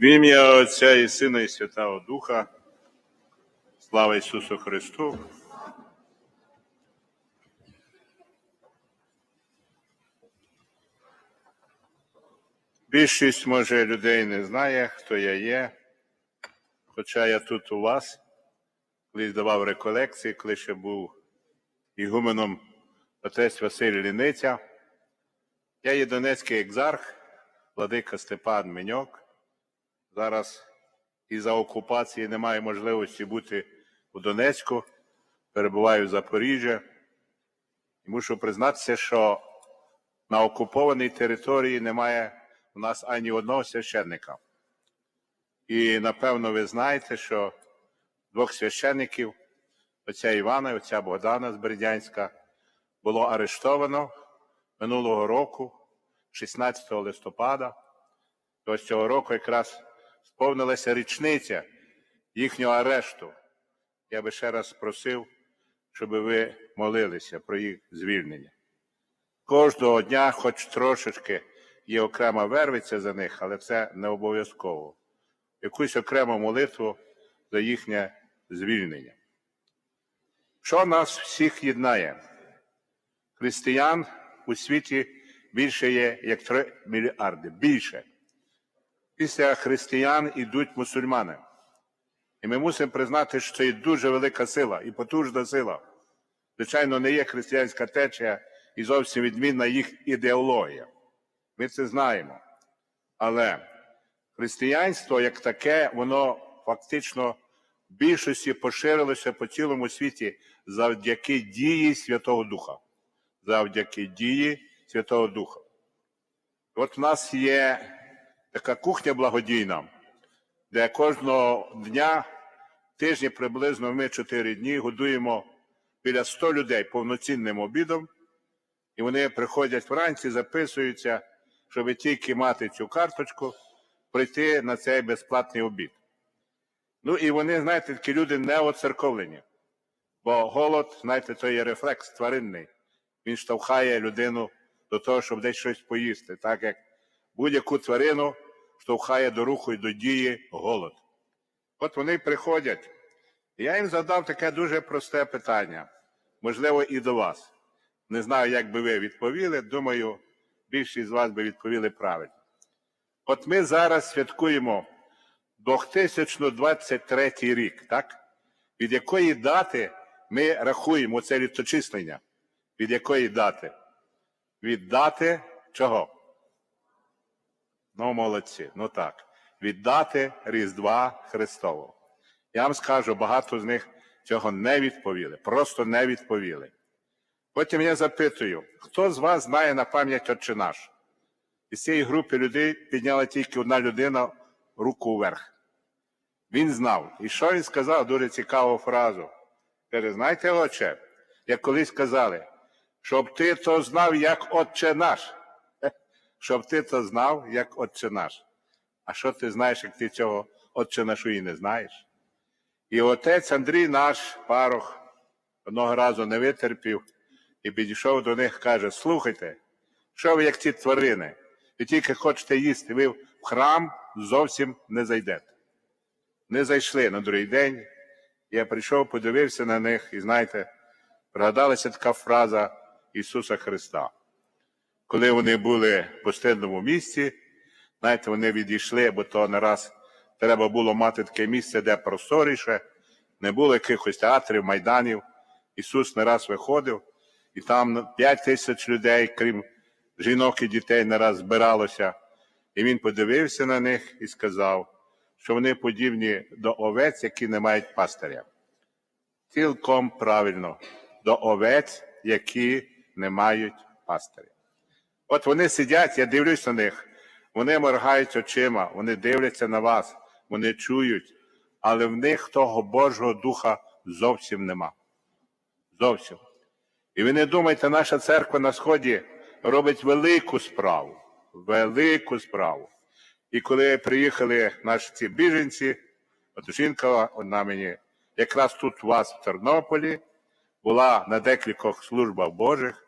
В ім'я Отця і Сина, і Святого Духа. Слава Ісусу Христу. Більшість, може, людей не знає, хто я є. Хоча я тут у вас, колись давав реколекції, коли ще був ігуменом отець Василь Ліниця. Я є Донецький екзарх, владика Степан Меньок. Зараз із-за окупації немає можливості бути у Донецьку, перебуваю в Запоріжжі. І мушу признатися, що на окупованій території немає у нас ані одного священника. І напевно ви знаєте, що двох священників, отця Івана і отця Богдана з Бердянська, було арештовано минулого року, 16 листопада. І Ось цього року якраз сповнилася річниця їхнього арешту. Я би ще раз просив, щоб ви молилися про їх звільнення. Кожного дня, хоч трошечки, є окрема вервиця за них, але це не обов'язково. Якусь окрему молитву за їхнє звільнення. Що нас всіх єднає? Християн у світі більше є, як 3 мільярди. Більше. Після християн ідуть мусульмани. І ми мусимо признати, що це є дуже велика сила і потужна сила. Звичайно, не є християнська течія і зовсім відмінна їх ідеологія. Ми це знаємо. Але християнство як таке, воно фактично в більшості поширилося по цілому світі завдяки дії Святого Духа. Завдяки дії Святого Духа. От в нас є така кухня благодійна, де кожного дня, тижні приблизно ми 4 дні годуємо біля 100 людей повноцінним обідом, і вони приходять вранці, записуються, щоб тільки мати цю карточку, прийти на цей безплатний обід. Ну і вони, знаєте, такі люди не оцерковлені. Бо голод, знаєте, то є рефлекс тваринний. Він штовхає людину до того, щоб десь щось поїсти, так як будь-яку тварину штовхає до руху і до дії голод. От вони приходять. Я їм задав таке дуже просте питання, можливо, і до вас. Не знаю, як би ви відповіли. Думаю, більшість з вас би відповіли правильно. От ми зараз святкуємо 2023 рік, так? Від якої дати ми рахуємо це літочислення? Від якої дати? Від дати чого? Ну, молодці, ну так. Від дати Різдва Христового. Я вам скажу, багато з них цього не відповіли, просто не відповіли. Потім я запитую, хто з вас знає на пам'ять Отче наш? Із цієї групи людей підняла тільки одна людина руку вверх. Він знав. І що він сказав? Дуже цікаву фразу. Каже, знаєте, отче, як колись казали, щоб ти то знав, як Отче наш. Щоб ти то знав, як Отче наш. А що ти знаєш, як ти цього Отче нашу і не знаєш? І отець Андрій, наш парох, одного разу не витерпів і підійшов до них, каже: Слухайте, що ви як ці тварини? Ви тільки хочете їсти, ви в храм зовсім не зайдете. Не зайшли на другий день. Я прийшов, подивився на них, і знаєте, пригадалася така фраза Ісуса Христа. Коли вони були в пустинному місці, знаєте, вони відійшли, бо то не раз треба було мати таке місце, де просторіше, не було якихось театрів, майданів. Ісус не раз виходив, і там 5 тисяч людей, крім жінок і дітей, не раз збиралося. І він подивився на них і сказав, що вони подібні до овець, які не мають пастиря. Цілком правильно, до овець, які не мають пастиря. От вони сидять, я дивлюсь на них, вони моргають очима, вони дивляться на вас, вони чують, але в них того Божого Духа зовсім нема. Зовсім. І ви не думайте, наша церква на Сході робить велику справу. Велику справу. І коли приїхали наші ці біженці, от жінка одна мені, якраз тут у вас в Тернополі, була на декількох службах Божих,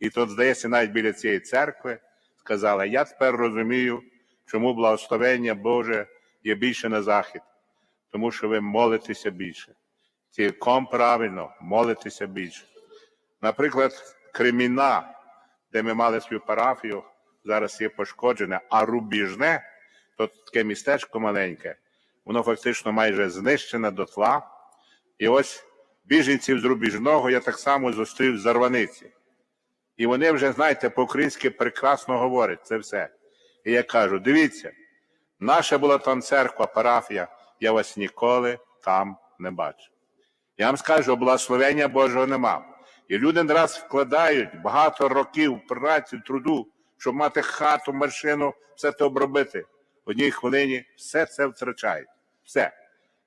і тут, здається, навіть біля цієї церкви сказала: Я тепер розумію, чому благословення Боже є більше на захід, тому що ви молитеся більше. Цілком правильно молитеся більше. Наприклад, Креміна, де ми мали свою парафію, зараз є пошкоджене, а Рубіжне, то таке містечко маленьке, воно фактично майже знищене дотла. І ось біженців з Рубіжного я так само зустрів в Зарваниці. І вони вже, знаєте, по-українськи прекрасно говорять це все. І я кажу: дивіться, наша була там церква, парафія, я вас ніколи там не бачив. Я вам скажу, благословення Божого нема. І люди раз вкладають багато років праці, труду, щоб мати хату, машину, все це обробити. В одній хвилині все це втрачають. Все.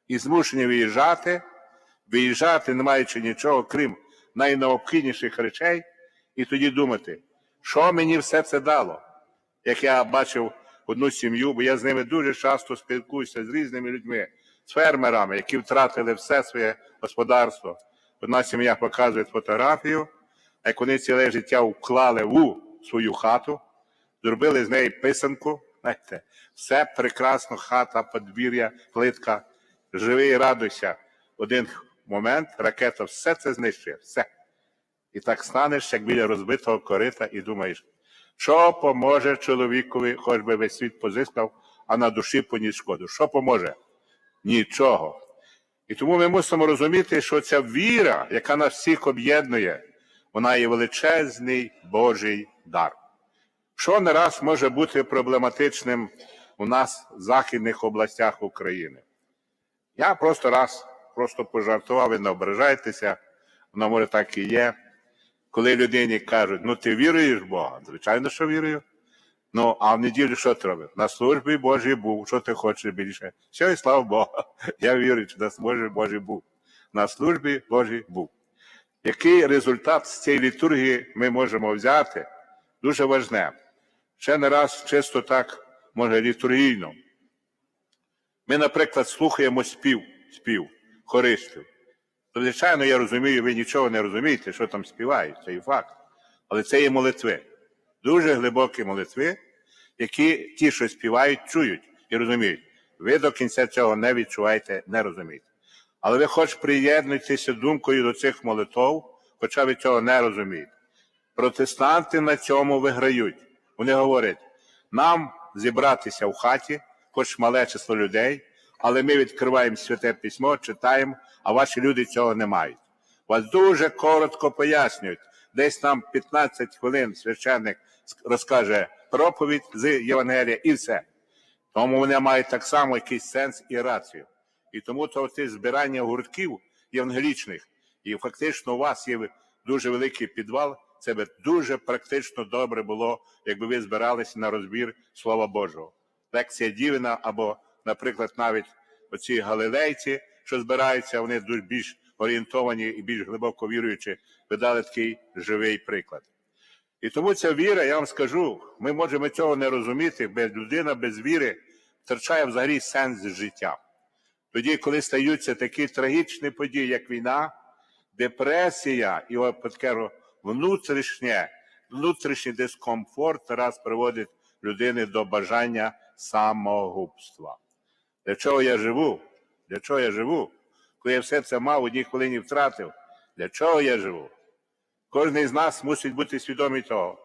І змушені виїжджати, виїжджати, не маючи нічого, крім найнеобхідніших речей, і тоді думати, що мені все це дало. Як я бачив одну сім'ю, бо я з ними дуже часто спілкуюся з різними людьми, з фермерами, які втратили все своє господарство. Одна сім'я показує фотографію, як вони ціле життя вклали у свою хату, зробили з неї писанку. Знаєте, все прекрасно, хата, подвір'я, плитка, живи і радуйся. Один момент ракета все це знищує, все. І так станеш, як біля розбитого корита, і думаєш, що поможе чоловікові, хоч би весь світ позискав, а на душі поніс шкоду. Що поможе? Нічого. І тому ми мусимо розуміти, що ця віра, яка нас всіх об'єднує, вона є величезний Божий дар. Що не раз може бути проблематичним у нас в західних областях України? Я просто раз просто пожартував, ви не ображайтеся, воно може так і є. Коли людині кажуть, ну ти віруєш в Бога? Звичайно, що вірую. Ну, а в неділю що ти робив? На службі Божій був. Що ти хочеш більше? Все, і слава Богу. Я вірю, що на службі Божій був. На службі Божій був. Який результат з цієї літургії ми можемо взяти? Дуже важне. Ще не раз чисто так, може, літургійно. Ми, наприклад, слухаємо спів, спів, хористів. Звичайно, я розумію, ви нічого не розумієте, що там співають, це і факт. Але це є молитви. Дуже глибокі молитви, які ті, що співають, чують і розуміють. Ви до кінця цього не відчуваєте, не розумієте. Але ви хоч приєднуйтеся думкою до цих молитв, хоча ви цього не розумієте. Протестанти на цьому виграють. Вони говорять, нам зібратися в хаті, хоч мале число людей, але ми відкриваємо святе письмо, читаємо, а ваші люди цього не мають. Вас дуже коротко пояснюють. Десь там 15 хвилин священник розкаже проповідь з Євангелія і все. Тому вони мають так само якийсь сенс і рацію. І тому то ці збирання гуртків євангелічних, і фактично у вас є дуже великий підвал. Це би дуже практично добре було, якби ви збиралися на розбір Слова Божого. Лекція Дівина, або, наприклад, навіть оці галилейці, що збираються, вони дуже більш орієнтовані і більш глибоко віруючі, ви дали такий живий приклад. І тому ця віра, я вам скажу, ми можемо цього не розуміти, бо людина без віри втрачає взагалі сенс життя. Тоді, коли стаються такі трагічні події, як війна, депресія і таке внутрішнє, внутрішній дискомфорт раз приводить людини до бажання самогубства. Для чого я живу? Для чого я живу? Коли я все це мав, одній хвилині втратив. Для чого я живу? Кожен із нас мусить бути свідомий того,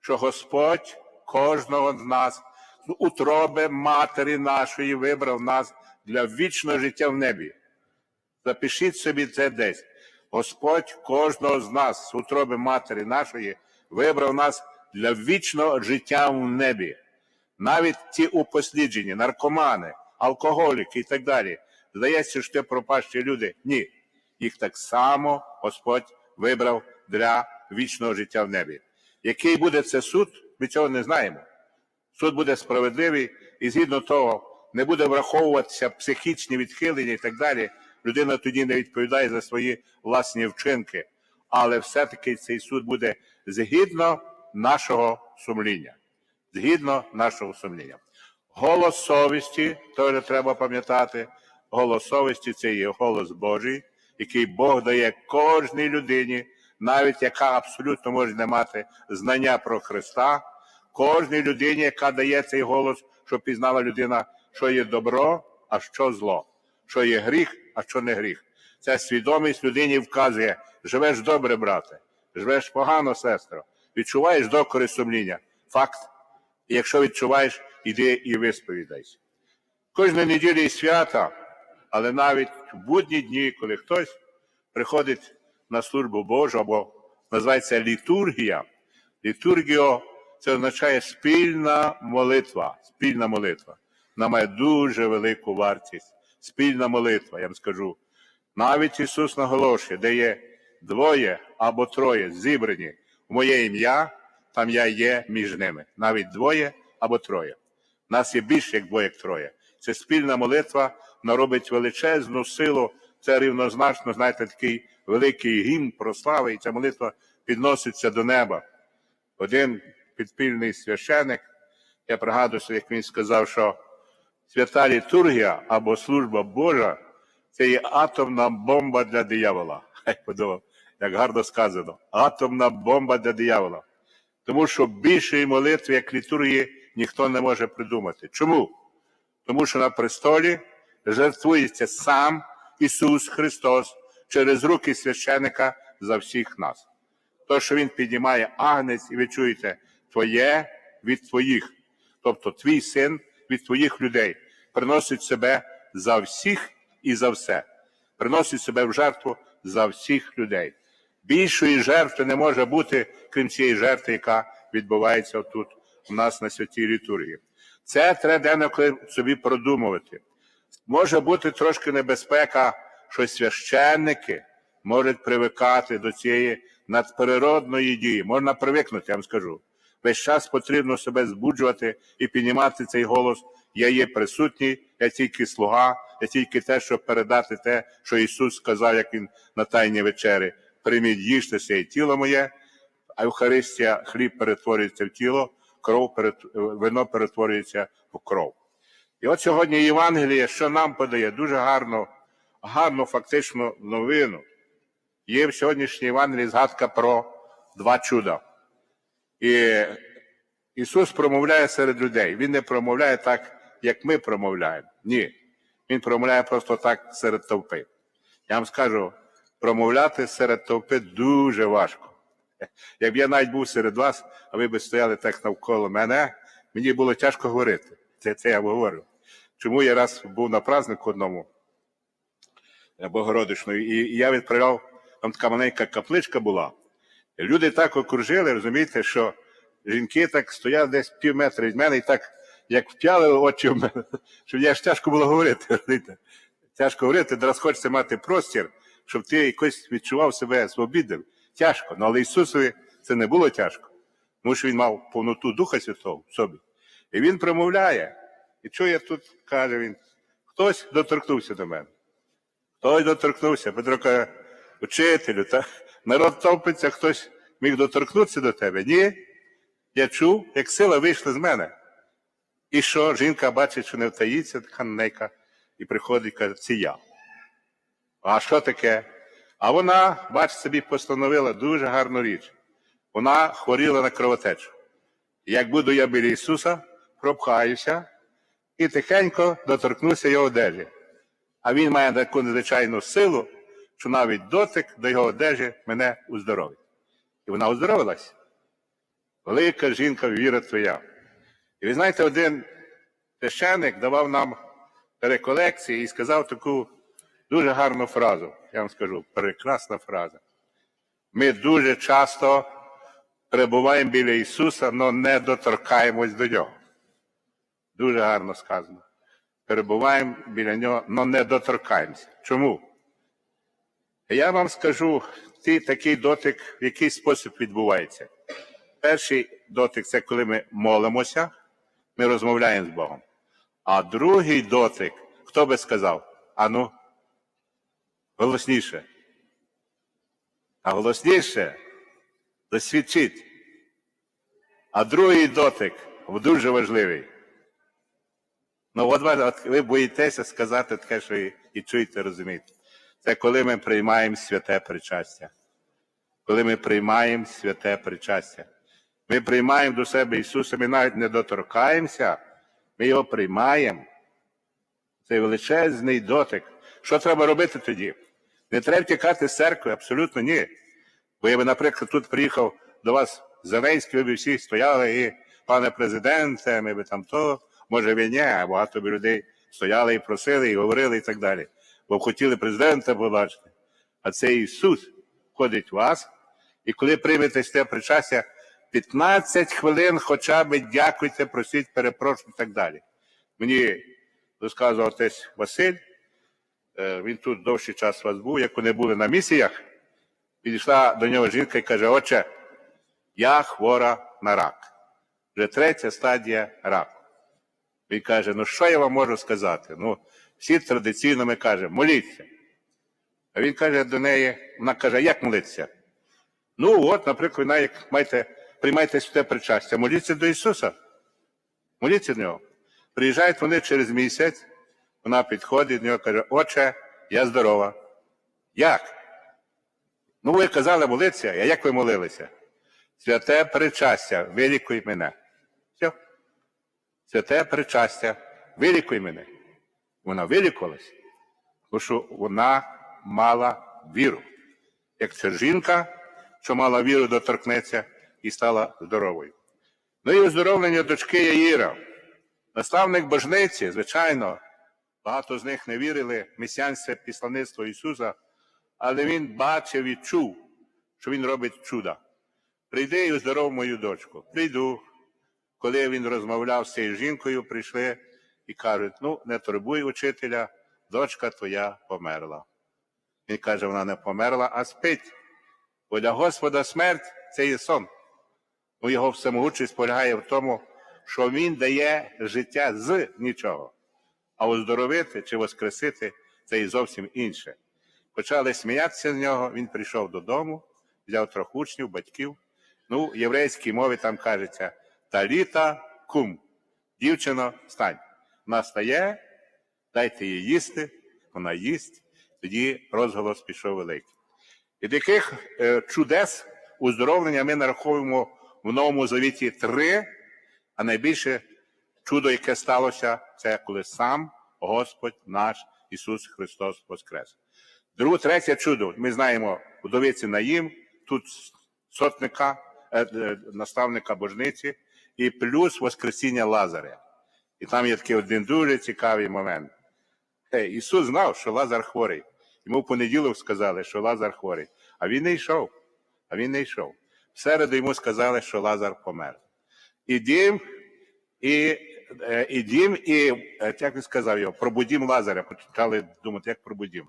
що Господь кожного з нас з утроби матері нашої вибрав нас для вічного життя в небі. Запишіть собі це десь. Господь кожного з нас з утроби матері нашої вибрав нас для вічного життя в небі. Навіть ті упосліджені, наркомани, алкоголіки і так далі. Здається, що це пропащі люди. Ні. Їх так само Господь вибрав для вічного життя в небі. Який буде це суд, ми цього не знаємо. Суд буде справедливий, і згідно того, не буде враховуватися психічні відхилення і так далі. Людина тоді не відповідає за свої власні вчинки. Але все-таки цей суд буде згідно нашого сумління. Згідно нашого сумління. Голос совісті, теж треба пам'ятати. Голос совісті це є голос Божий, який Бог дає кожній людині, навіть яка абсолютно може не мати знання про Христа, кожній людині, яка дає цей голос, щоб пізнала людина, що є добро, а що зло, що є гріх, а що не гріх. Ця свідомість людині вказує, живеш добре, брате, живеш погано, сестро, відчуваєш докори сумління. Факт. І якщо відчуваєш, іди і висповідайся. Кожної неділі і свята, але навіть в будні дні, коли хтось приходить на службу Божу, або називається літургія. Літургіо це означає спільна молитва. Спільна молитва. Вона має дуже велику вартість. Спільна молитва, я вам скажу. Навіть Ісус наголошує, де є двоє або троє зібрані в моє ім'я, там я є між ними. Навіть двоє або троє. Нас є більше, як двоє, як троє. Це спільна молитва, вона робить величезну силу. Це рівнозначно, знаєте, такий великий гімн прослави, і ця молитва підноситься до неба. Один підпільний священик, я пригадую, як він сказав, що свята літургія або служба Божа це є атомна бомба для диявола. Хай подумав, як гарно сказано. Атомна бомба для диявола. Тому що більшої молитви, як літургії, ніхто не може придумати. Чому? Тому що на престолі жертвується сам Ісус Христос через руки священика за всіх нас. То, що Він піднімає агнець, і ви чуєте, твоє від твоїх, тобто твій син від твоїх людей, приносить себе за всіх і за все, приносить себе в жертву за всіх людей. Більшої жертви не може бути, крім цієї жертви, яка відбувається тут у нас на святій літургії. Це треба денокли собі продумувати. Може бути трошки небезпека, що священники можуть привикати до цієї надприродної дії. Можна привикнути, я вам скажу. Весь час потрібно себе збуджувати і піднімати цей голос. Я є присутній, я тільки слуга, я тільки те, щоб передати те, що Ісус сказав, як Він на Тайній вечері. Прийміть їжте це тіло моє, а Евхаристія, хліб перетворюється в тіло, кров перет... вино перетворюється в кров. І от сьогодні Євангеліє, що нам подає, дуже гарну, гарну фактичну новину. Є в сьогоднішній Євангелії згадка про два чуда. І Ісус промовляє серед людей. Він не промовляє так, як ми промовляємо. Ні. Він промовляє просто так серед товпи. Я вам скажу, промовляти серед товпи дуже важко. Якб я навіть був серед вас, а ви б стояли так навколо мене, мені було тяжко говорити. Це, це я говорю. Чому я раз був на празднику одному Богородичної, і, я відправляв, там така маленька капличка була. Люди так окружили, розумієте, що жінки так стояли десь пів метра від мене і так, як вп'яли очі в мене, що мені аж тяжко було говорити. розумієте. Тяжко говорити, зараз хочеться мати простір, щоб ти якось відчував себе свобідним. Тяжко. Ну, але Ісусові це не було тяжко, тому що він мав повноту Духа Святого в собі. І він промовляє. І що я тут каже він? Хтось доторкнувся до мене. Хтось доторкнувся. Петро каже, учителю, та народ топиться, хтось міг доторкнутися до тебе. Ні. Я чув, як сила вийшла з мене. І що жінка бачить, що не втаїться, така нейка, і приходить і каже, це я. А що таке? А вона, бач, собі постановила дуже гарну річ. Вона хворіла на кровотечу. Як буду я біля Ісуса, пропхаюся і тихенько доторкнуся його одежі. А він має таку надзвичайну силу, що навіть дотик до його одежі мене уздоровить. І вона оздоровилась. Велика жінка, віра твоя. І ви знаєте, один священик давав нам реколекції і сказав таку дуже гарну фразу. Я вам скажу, прекрасна фраза. Ми дуже часто перебуваємо біля Ісуса, але не доторкаємось до Нього. Дуже гарно сказано. Перебуваємо біля нього, але не доторкаємося. Чому? Я вам скажу, ті, такий дотик, в який спосіб відбувається. Перший дотик це коли ми молимося, ми розмовляємо з Богом. А другий дотик, хто би сказав? Ану, голосніше. А голосніше засвідчить. А другий дотик дуже важливий. Ну, от, от ви боїтеся сказати таке, що і, і чуєте, розумієте. Це коли ми приймаємо святе причастя. Коли ми приймаємо святе причастя. Ми приймаємо до себе Ісуса, ми навіть не доторкаємося, ми його приймаємо. Цей величезний дотик. Що треба робити тоді? Не треба тікати з церкви, абсолютно ні. Бо я би, наприклад, тут приїхав до вас Зеленський, ви б всі стояли і, пане президенте, ми би там то, може ви ні, а багато людей стояли і просили, і говорили, і так далі. Бо хотіли президента побачити. А цей Ісус входить в вас, і коли приймете те причастя, 15 хвилин хоча б дякуйте, просіть, перепрошую і так далі. Мені розказував отець Василь, е, він тут довший час у вас був, як вони були на місіях, підійшла до нього жінка і каже: Отче, я хвора на рак. Вже третя стадія раку. Він каже: ну що я вам можу сказати? Ну, всі традиційно ми кажемо, моліться. А він каже до неї, вона каже, як молитися? Ну, от, наприклад, вона, як маєте, приймайте святе причастя, моліться до Ісуса. Моліться до нього. Приїжджають вони через місяць, вона підходить до нього каже, Отче, я здорова. Як? Ну, ви казали молитися, а як ви молилися? Святе причастя, вилікуй мене. Святе причастя, вилікуй мене. Вона вилікувалась, тому що вона мала віру. Як ця жінка, що мала віру, доторкнеться і стала здоровою. Ну і оздоровлення дочки Яїра. Наставник божниці, звичайно, багато з них не вірили в месіанське післаництво Ісуса, але він бачив і чув, що Він робить чуда. Прийди і оздоров мою дочку. Прийду. Коли він розмовляв з цією жінкою, прийшли і кажуть: ну, не турбуй учителя, дочка твоя померла. Він каже, вона не померла, а спить. Бо для Господа смерть це є сон. Ну, його всемогучість полягає в тому, що він дає життя з нічого. А оздоровити чи воскресити це і зовсім інше. Почали сміятися з нього, він прийшов додому, взяв трьох учнів, батьків. Ну, в єврейській мові там кажеться таліта кум. Дівчино, стань. Вона стає, дайте їй їсти, вона їсть, тоді розголос пішов великий. І таких е, чудес уздоровлення ми нараховуємо в Новому Завіті три, а найбільше чудо, яке сталося, це коли сам Господь наш Ісус Христос Воскрес. Друге, третє чудо, ми знаємо удовиці Наїм, тут сотника, е, е, наставника божниці, і плюс Воскресіння Лазаря. І там є такий один дуже цікавий момент. Е, Ісус знав, що Лазар хворий. Йому в понеділок сказали, що Лазар хворий. А він не йшов. А він не йшов. В середу йому сказали, що Лазар помер. І дім, і, е, і і е, як він сказав його, пробудім Лазаря. Почали думати, як пробудім.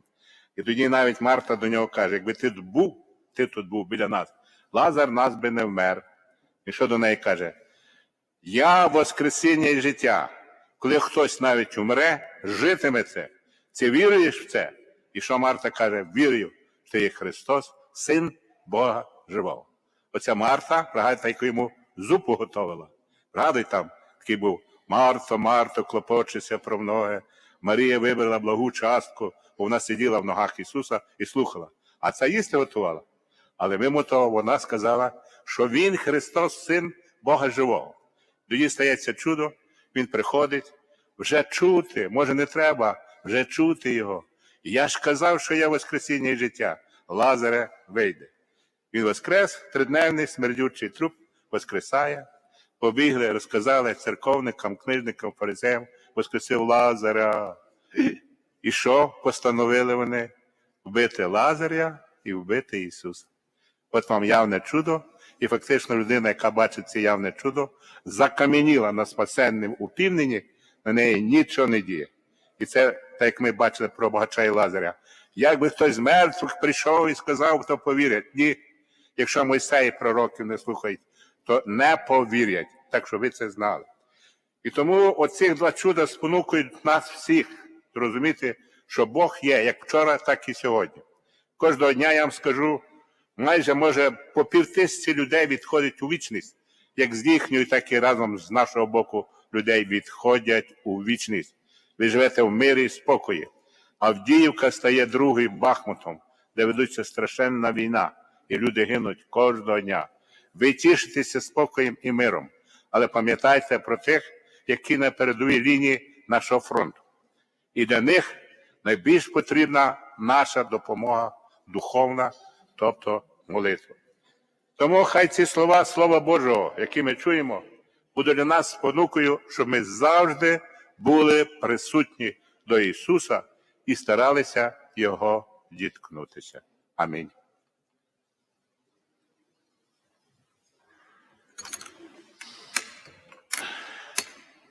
І тоді навіть Марта до нього каже: якби ти тут був, ти тут був біля нас, Лазар нас би не вмер. І що до неї каже? Я Воскресіння і життя. Коли хтось навіть умре, житиме це. Ти віруєш в це? І що Марта каже? Вірю, що є Христос, син Бога живого. Оця Марта, пригадайте, яку йому зупу готовила. Пригадуй там, такий був Марто, Марто, клопочеться про многе. Марія вибрала благу частку, бо вона сиділа в ногах Ісуса і слухала. А це їсти готувала. Але мимо того вона сказала, що Він Христос, син Бога живого. Тоді стається чудо, він приходить, вже чути, може не треба, вже чути його. Я ж казав, що я Воскресіння і життя. Лазаре вийде. Він воскрес, тридневний смердючий труп, воскресає. Побігли, розказали церковникам, книжникам, фарисеям, воскресив Лазаря. І що постановили вони? Вбити Лазаря і вбити Ісуса. От вам явне чудо, і фактично людина, яка бачить це явне чудо, закам'яніла на спасенним упівненні, на неї нічого не діє. І це, так як ми бачили про багача і Лазаря. Якби хтось з мертвих прийшов і сказав, хто повірять. Ні. Якщо Мойсей пророків не слухають, то не повірять. Так що ви це знали. І тому оці два чуда спонукують нас всіх зрозуміти, що Бог є як вчора, так і сьогодні. Кожного дня я вам скажу, майже може по півтисячі людей відходить у вічність, як з їхньої, так і разом з нашого боку людей відходять у вічність. Ви живете в мирі і спокої. Авдіївка стає другим Бахмутом, де ведуться страшенна війна, і люди гинуть кожного дня. Ви тішитеся спокоєм і миром, але пам'ятайте про тих, які на передовій лінії нашого фронту. І для них найбільш потрібна наша допомога духовна, тобто молитва. Тому хай ці слова Слова Божого, які ми чуємо, будуть для нас спонукою, щоб ми завжди були присутні до Ісуса і старалися Його діткнутися. Амінь.